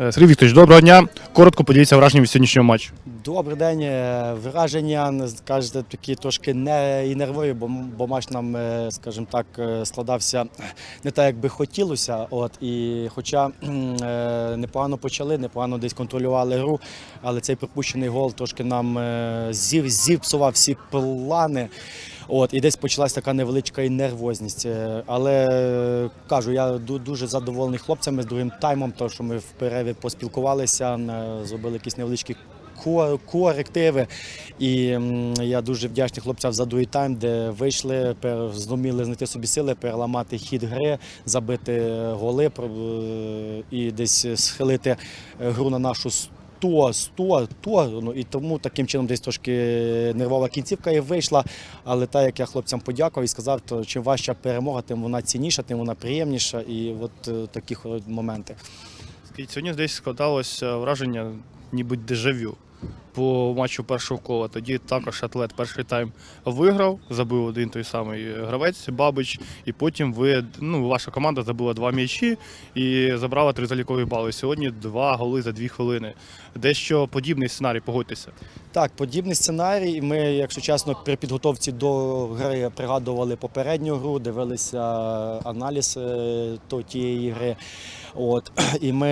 Е, Сергій Вікторович, доброго дня. Коротко поділіться враженням від сьогоднішнього матчу. Добрий день. Е, Враження, кажете, такі трошки не і нервові, бо, бо матч нам, е, скажімо так, складався не так, як би хотілося. От, і хоча непогано почали, непогано десь контролювали гру, але цей пропущений гол трошки нам зіпсував всі плани. От, і десь почалась така невеличка і нервозність. Е, Але е, кажу, я ду- дуже задоволений хлопцями з другим таймом, тому що ми в перерві поспілкувалися, е, зробили якісь невеличкі корективи. І я дуже вдячний хлопцям за другий тайм, де вийшли, зуміли знайти собі сили, переламати хід гри, забити голи і десь схилити гру на нашу 100, 100, 100, ну і тому таким чином десь трошки нервова кінцівка і вийшла. Але так як я хлопцям подякував і сказав, то чим важча перемога, тим вона цінніша, тим вона приємніша. І от такі моменти. Скажіть, сьогодні десь складалося враження, ніби дежавю по матчу першого кола. Тоді також атлет перший тайм виграв, забив один той самий гравець Бабич, і потім ви, ну, ваша команда забила два м'ячі і забрала три залікові бали. Сьогодні два голи за дві хвилини. Дещо подібний сценарій, погодьтеся. Так, подібний сценарій. Ми, якщо чесно, при підготовці до гри пригадували попередню гру, дивилися аналіз е, то тієї гри. От і ми,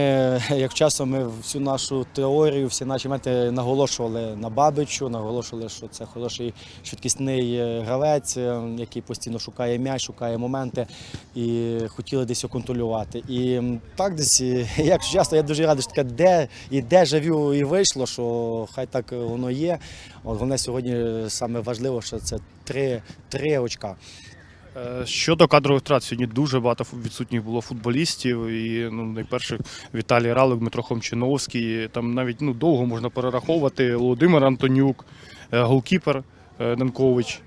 як часом, ми всю нашу теорію, всі наші моменти наголошували на Бабичу, наголошували, що це хороший швидкісний е, гравець, е, який постійно шукає м'яч, шукає моменти, і хотіли десь його контролювати. І так десь, е, якщо чесно, я дуже радий, що таке де і де живю, і вийшло, що хай так воно є. От головне сьогодні саме важливо, що це три, три очка. Е, Щодо кадрових втрат, сьогодні дуже багато відсутніх було футболістів. І ну, найперше Віталій Ралик, Дмитро Хомчиновський. Там навіть ну, довго можна перераховувати. Володимир Антонюк, е, голкіпер е, Данкович.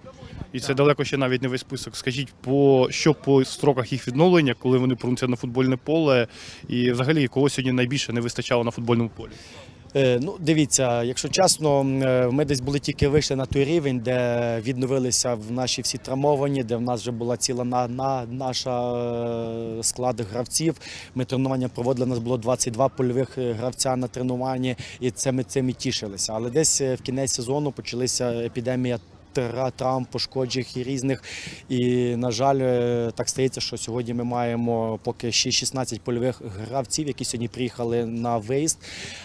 І це далеко ще навіть не весь список. Скажіть, по що по строках їх відновлення, коли вони повернуться на футбольне поле, і взагалі кого сьогодні найбільше не вистачало на футбольному полі? Е, Ну, дивіться, якщо чесно, е, ми десь були тільки вийшли на той рівень, де відновилися в наші всі травмовані, де в нас вже була ціла на, на наша е, склад гравців. Ми тренування проводили. У нас було 22 польових гравця на тренуванні, і це ми цим і тішилися. Але десь в кінець сезону почалася епідемія. Тра- Травм, пошкоджень і різних. І, на жаль, е, так стається, що сьогодні ми маємо поки ще 16 польових гравців, які сьогодні приїхали на виїзд.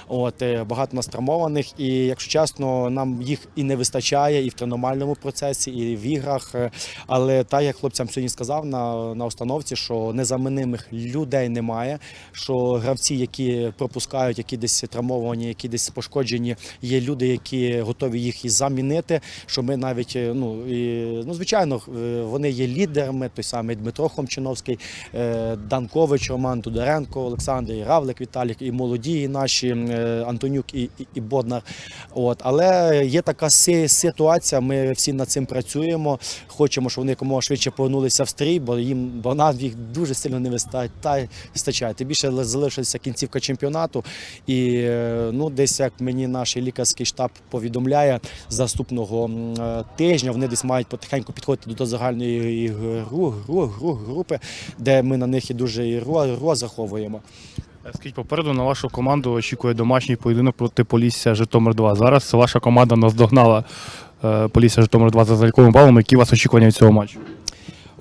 От е, багато нас травмованих, і якщо чесно, нам їх і не вистачає і в тренувальному процесі, і в іграх. Е, Але так як хлопцям сьогодні сказав на, на установці, що незамінимих людей немає. Що гравці, які пропускають, які десь травмовані, які десь пошкоджені, є люди, які готові їх і замінити. Що ми навіть е, ну і ну звичайно, е, вони є лідерами. Той самий Дмитро Хомчиновський, е, Данкович, Роман Тодоренко, Олександр Равлик Віталік, і молоді і наші Антонюк і, і, і Боднар. От, але є така ситуація. Ми всі над цим працюємо. Хочемо, щоб вони якомога швидше повернулися в стрій, бо їм бо нам їх дуже сильно не вистачає. Тим більше залишилася кінцівка чемпіонату. І ну, десь як мені наш лікарський штаб повідомляє, з наступного м, е, тижня вони десь мають потихеньку підходити до загальної гру, гру, гру, групи, де ми на них і дуже розраховуємо. Скажіть, попереду на вашу команду очікує домашній поєдинок проти Полісся Житомир 2. Зараз ваша команда наздогнала е, Полісся Житомир 2 за заліковим балом. Які у вас очікування від цього матчу?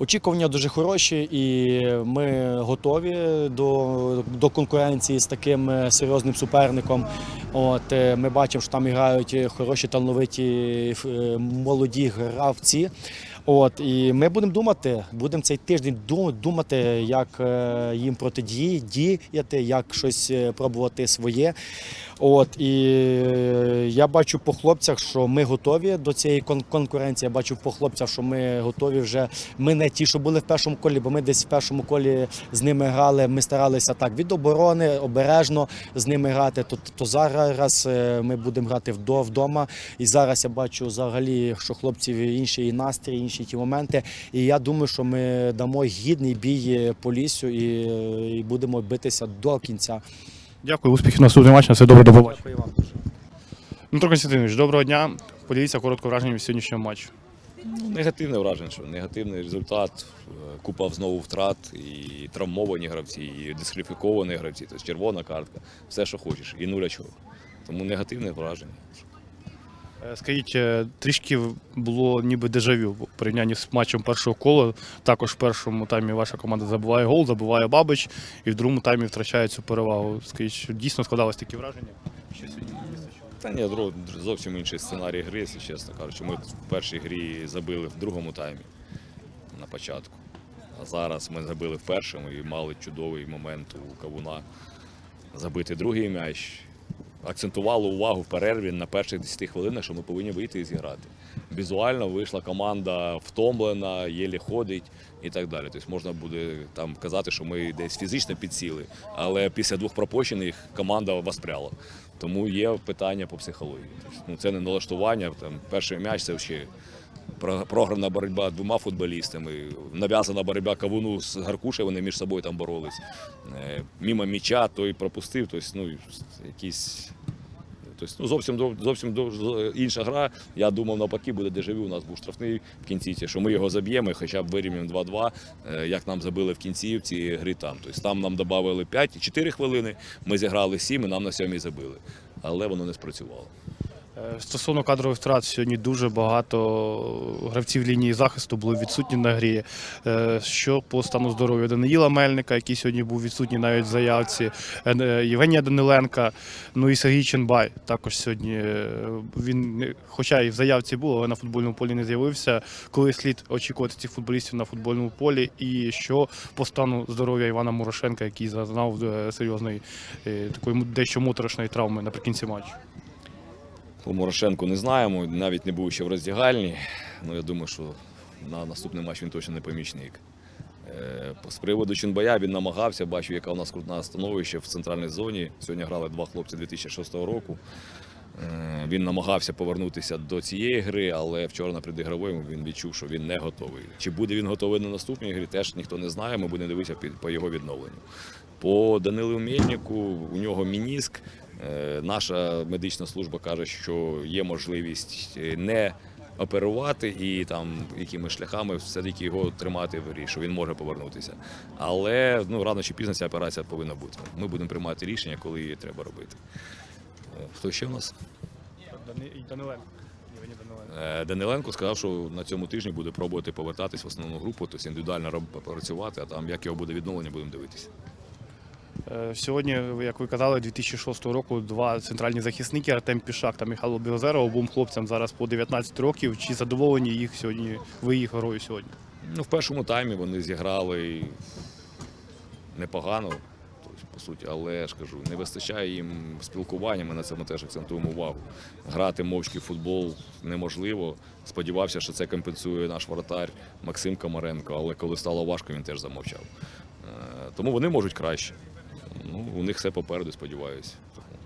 Очікування дуже хороші, і ми готові до, до конкуренції з таким е, серйозним суперником. От е, ми бачимо, що там грають хороші талановиті е, молоді гравці. От і ми будемо думати, будемо цей тиждень думати, як їм протидіяти, як щось пробувати своє. От і е, я бачу по хлопцях, що ми готові до цієї кон- конкуренції. Я бачу по хлопцях, що ми готові вже. Ми не ті, що були в першому колі, бо ми десь в першому колі з ними грали. Ми старалися так від оборони обережно з ними грати. То, то зараз е, ми будемо грати вдо- вдома. І зараз я бачу взагалі, що хлопців інший настрій, інші ті моменти. І я думаю, що ми дамо гідний бій по лісю і, і будемо битися до кінця. Дякую, успіхів на наступний матч. На все добре до побачення. Дякую вам дуже. Дмитро Константинович, доброго дня. Поділіться коротко враженням від сьогоднішнього матчу. Негативне враження, що негативний результат, е, купа знову втрат, і травмовані гравці, і дискваліфіковані гравці, тобто червона картка, все, що хочеш, і нуля чого. Тому негативне враження. Е, Скажіть, е, трішки було ніби дежавю в порівнянні з матчем першого кола. Також в першому таймі ваша команда забиває гол, забиває Бабич, і в другому таймі втрачає цю перевагу. Скажіть, дійсно складалось такі враження? Що сьогодні? Та ні, зовсім інший сценарій гри, якщо чесно кажучи. Ми в першій грі забили в другому таймі на початку. А зараз ми забили в першому і мали чудовий момент у Кавуна забити другий м'яч. Акцентувало увагу в перерві на перших 10 хвилинах, що ми повинні вийти і зіграти. Візуально вийшла команда втомлена, єлі ходить і так далі. Тобто можна буде там казати, що ми десь фізично підсіли, але після двох пропущених команда воспряла. Тому є питання по психології. Тобто, ну, це не налаштування. Там, перший м'яч це про- програна боротьба двома футболістами, нав'язана боротьба кавуну з Гаркушею, вони між собою там боролись. Е, Мімо м'яча той пропустив, тобто, ну, якісь. Тобто, ну, зовсім, зовсім інша гра. Я думав, навпаки, буде дежавю. У нас був штрафний в кінці, що ми його заб'ємо, хоча б вирівняємо 2-2, е, як нам забили в кінці в цій грі там. Тобто, там нам додали 5 4 хвилини, ми зіграли 7 і нам на 7 забили. Але воно не спрацювало. Е, Стосовно кадрових втрат, сьогодні дуже багато гравців лінії захисту були відсутні на грі. Е, Що по стану здоров'я Даниїла Мельника, який сьогодні був відсутній навіть в заявці, е, Євгенія Даниленка, ну і Сергій Ченбай. Також сьогодні він, хоча і в заявці був, але на футбольному полі не з'явився. Коли слід очікувати цих футболістів на футбольному полі, і що по стану здоров'я Івана Морошенка, який зазнав серйозної такої дещо моторошної травми наприкінці матчу. По Морошенку не знаємо, навіть не був ще в роздягальні. Ну, я думаю, що на наступний матч він точно не помічник. Е, З приводу Чунбая він намагався, бачу, яка у нас крутна становище в центральній зоні. Сьогодні грали два хлопці 2006 року. Е, Він намагався повернутися до цієї гри, але вчора на предігровому він відчув, що він не готовий. Чи буде він готовий на наступній грі, теж ніхто не знає. Ми будемо дивитися по його відновленню. По Данилу Мельнику у нього мініск. Е, Наша медична служба каже, що є можливість е, не оперувати і там якимись шляхами все-таки його тримати в що він може повернутися. Але ну, рано чи пізно ця операція повинна бути. Ми будемо приймати рішення, коли її треба робити. Е, Хто ще у нас? Даниленко. Даниленко. Сказав, що на цьому тижні буде пробувати повертатись в основну групу, тобто індивідуально працювати, а там як його буде відновлення, будемо дивитися. Е, Сьогодні, як ви казали, 2006 року два центральні захисники Артем Пішак та Михайло Білозеров, обом хлопцям зараз по 19 років. Чи задоволені їх сьогодні? Ви їх герою сьогодні? Ну, в першому таймі вони зіграли непогано, тобто, по суті, але ж кажу, не вистачає їм спілкування, ми на цьому теж акцентуємо увагу. Грати мовчки в футбол неможливо. Сподівався, що це компенсує наш воротар Максим Комаренко, але коли стало важко, він теж замовчав. Е, Тому вони можуть краще. Ну, у них все попереду, сподіваюся.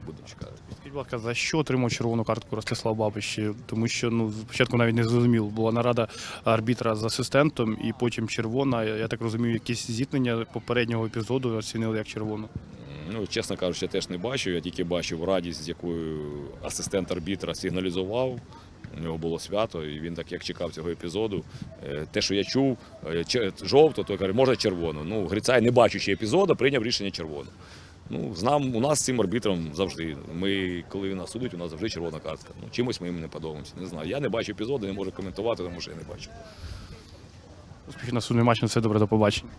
Будемо чекати. Скажіть, будь ласка, за що отримав червону картку Ростислав Бабич? Тому що ну спочатку навіть не зрозуміло. Була нарада арбітра з асистентом, і потім червона. Я так розумію, якісь зіткнення попереднього епізоду оцінили як червону. Ну, чесно кажучи, я теж не бачив. Я тільки бачив радість, з якою асистент арбітра сигналізував. У нього було свято, і він так як чекав цього епізоду. Е, Те, що я чув, е, жовто, то каже, може червоно. Ну, Грицай, не бачучи епізоду, прийняв рішення червоно. Ну, знам, у нас з цим арбітром завжди. Ми, коли нас судять, у нас завжди червона картка. Ну, чимось ми їм не подобаємося. Не знаю. Я не бачу епізоду, не можу коментувати, тому що я не бачу. Успіхів на судний матч, на все добре, до побачення.